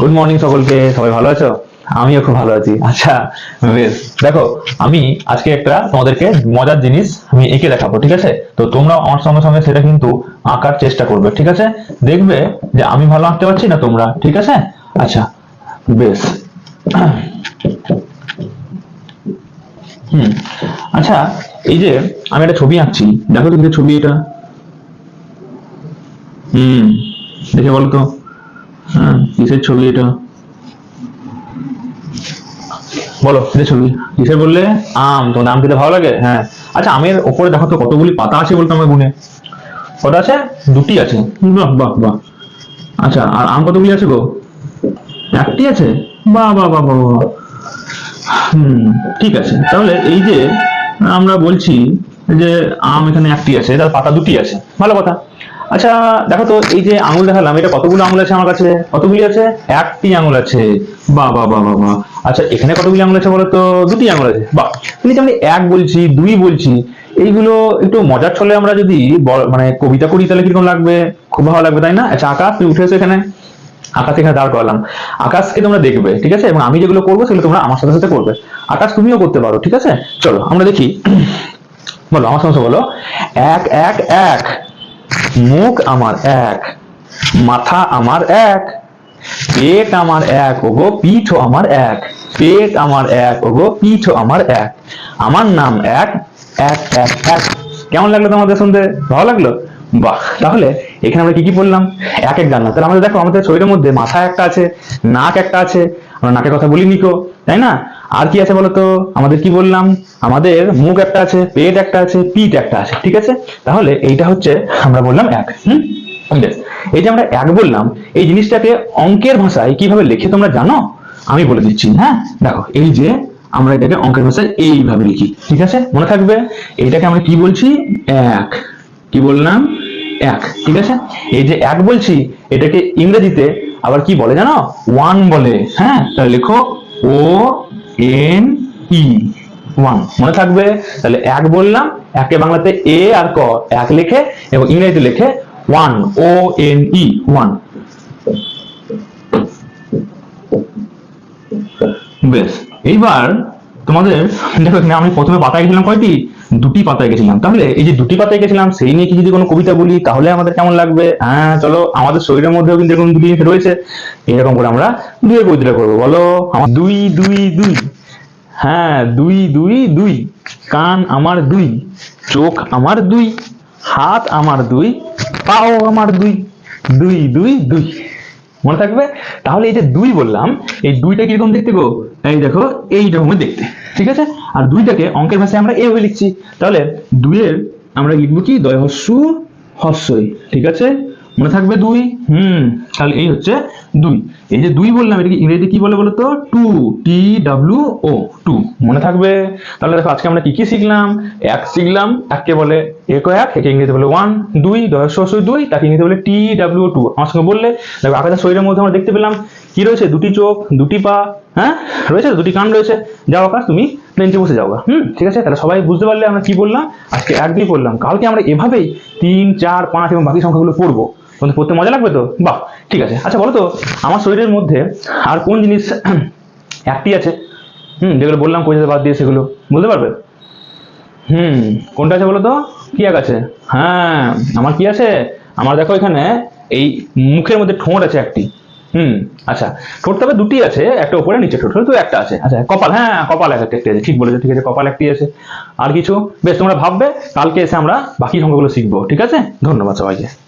Good morning সকলকে, সবাই ভালো আছো? আমিও খুব ভালো আছি। আচ্ছা বেশ। দেখো, আমি আজকে একটা তোমাদেরকে মজার জিনিস আমি এঁকে দেখাবো, ঠিক আছে? তো তোমরা আমার সঙ্গে সঙ্গে সেটা কিন্তু আঁকার চেষ্টা করবে, ঠিক আছে? দেখবে যে আমি ভালো আঁকতে পারছি না তোমরা, ঠিক আছে? আচ্ছা বেশ। হুম আচ্ছা এই যে আমি একটা ছবি আঁকছি। দেখো তুমি ছবি এটা। দেখে বলতো হ্যাঁ কিসের ছবি এটা? বলো, কিসের ছবি? কিসের বললে? আম তোমার আম খেতে ভালো লাগে? হ্যাঁ। আচ্ছা আমের ওপরে দেখো তো কতগুলি পাতা আছে বলতো আমার গুনে কত আছে? দুটি আছে। বাহ বাহ বাহ। আচ্ছা আর আম কতগুলি আছে গো? একটি আছে? বাহ বাহ বাহ বাহ বাহ। হুম, ঠিক আছে। তাহলে এই যে আমরা বলছি যে আম এখানে একটি আছে, তার পাতা দুটি আছে। ভালো কথা। আচ্ছা দেখো তো, এই যে আঙুল দেখালাম, এটা কতগুলো আঙুল আছে আমার কাছে? কতগুলি আছে? একটি আঙুল আছে। বাহ বাহ বা বাহ আচ্ছা এখানে কতগুলি আঙুল আছে বলো তো দুটি আঙুল আছে। কিন্তু যে আমি এক বলছি, দুই বলছি, এইগুলো একটু মজার ছলে আমরা যদি মানে কবিতা করি, তাহলে কীরকম লাগবে? খুব ভালো লাগবে, তাই না? আচ্ছা আকাশ, তুমি উঠে এখানে। আকাশ এখানে দাঁড় করালাম। আকাশকে তোমরা দেখবে, ঠিক আছে? এবং আমি যেগুলো করব, সেগুলো তোমরা আমার সাথে সাথে করবে। আকাশ, তুমিও করতে পারো, ঠিক আছে? চলো, আমরা দেখি। বলো, আমার সঙ্গে বলো। এক এক এক। মুখ আমার এক, মাথা আমার এক, পেট আমার এক, ওগো পিঠও আমার এক, পেট আমার এক, ওগো পিঠও আমার এক, আমার নাম এক এক এক এক। কেমন লাগল তোমাদের শুনতে? ভালো লাগল? বাহ, তাহলে এখানে আমরা কি কি বললাম এক এক জানলাম। তাহলে আমাদের দেখো, আমাদের শরীরের মধ্যে মাথা একটা আছে, নাক একটা আছে, আমরা নাকের কথা বলি নিকো, তাই না? আর কি আছে বলতো? আমাদের কি বললাম? আমাদের মুখ একটা আছে, পেট একটা আছে, পিঠ একটা আছে, ঠিক আছে? তাহলে এইটা হচ্ছে আমরা বললাম এক, হুম? বেশ। এই যে আমরা এক বললাম, এই জিনিসটাকে অঙ্কের ভাষায় কীভাবে লিখে তোমরা জানো? আমি বলে দিচ্ছি হ্যাঁ? দেখো, এই যে আমরা এটাকে অঙ্কের ভাষায় এইভাবে লিখি, ঠিক আছে? মনে থাকবে? এইটাকে আমরা কি বলছি? এক। কি বললাম? এক, ঠিক আছে? এই যে এক বলছি, এটাকে ইংরেজিতে আবার কি বলে জানো? ওয়ান বলে হ্যাঁ? তাহলে লেখো ও এন ই ওয়ান মনে থাকবে? তাহলে এক বললাম, একে বাংলাতে এ আর ক, এক লেখে এবং ইংরেজিতে লেখে one O N E one বেশ, এইবার তোমাদের, দেখো, আমি প্রথমে বাতায় গেছিলাম কয়টি? দুটি পাতায় গেছিলাম। তাহলে এই যে দুটি পাতায় গেছিলাম, সেই নিয়ে কি যদি কোনো কবিতা বলি, তাহলে আমাদের কেমন লাগবে? হ্যাঁ চলো, আমাদের শরীরের মধ্যেও কিন্তু এরকম দুটি রয়েছে। এরকম করে আমরা দুই কবিতা করব। বলো, আমার দুই দুই দুই। হ্যাঁ দুই দুই দুই। কান আমার দুই, চোখ আমার দুই, হাত আমার দুই, পাও আমার দুই দুই দুই দুই। মনে থাকবে? তাহলে এই যে দুই বললাম, এই দুইটা কীরকম দেখতে গো? এই দেখো এই রকমের দেখতে। ঠিক আছে? আর দুইটাকে অঙ্কের ভাষায় আমরা এভাবে লিখছি। তাহলে দুইয়ের আমরা লিখব কি? দয় হস্য হস্যই, ঠিক আছে? মনে থাকবে দুই? হুম, তাহলে এই হচ্ছে দুই। এই যে দুই বললাম, এটাকে ইংরেজিতে কি বলে বলো তো two T W O two মনে থাকবে? তাহলে দেখো, আজকে আমরা কি কি শিখলাম? এক শিখলাম, এককে বলে এক এক, একে ইংরেজিতে বলে ওয়ান দুই, দশ দুই, তাকে ইংরেজিতে বলে টি ডাব্লিউ টু আমার সঙ্গে বললে, দেখো, আকাশের শরীরের মধ্যে আমরা দেখতে পেলাম, কি রয়েছে? দুটি চোখ, দুটি পা হ্যাঁ? রয়েছে? দুটি কান রয়েছে। যাও আকাশ, তুমি বেঞ্চে বসে যাও। হুম, ঠিক আছে? তাহলে সবাই বুঝতে পারলে আমরা কি বললাম? আজকে এক দিয়ে পড়লাম। কালকে আমরা এভাবেই তিন, চার, পাঁচ এবং বাকি সংখ্যাগুলো পড়ব। তোমাদের পড়তে মজা লাগবে তো? বাহ, ঠিক আছে। আচ্ছা বলো তো, আমার শরীরের মধ্যে আর কোন জিনিস একটি আছে? হুম, যেগুলো বললাম কোথাতে বাদ দিয়ে সেগুলো। বলতে পারবে? হুম, কোনটা আছে বলো তো? কি এক আছে? হ্যাঁ আমার কি আছে? আমার দেখো এখানে এই মুখের মধ্যে ঠোঁট আছে একটি। হুম আচ্ছা ঠোঁট তবে দুটি আছে, একটা উপরে, নিচে ঠোঁট তো একটা আছে। আচ্ছা কপাল হ্যাঁ কপাল একটা একটি আছে, ঠিক বলেছ, ঠিক আছে, কপাল একটি আছে। আর কিছু? বেশ, তোমরা ভাববে, কালকে এসে আমরা বাকি সংখ্যাগুলো শিখব, ঠিক আছে? ধন্যবাদ সবাইকে।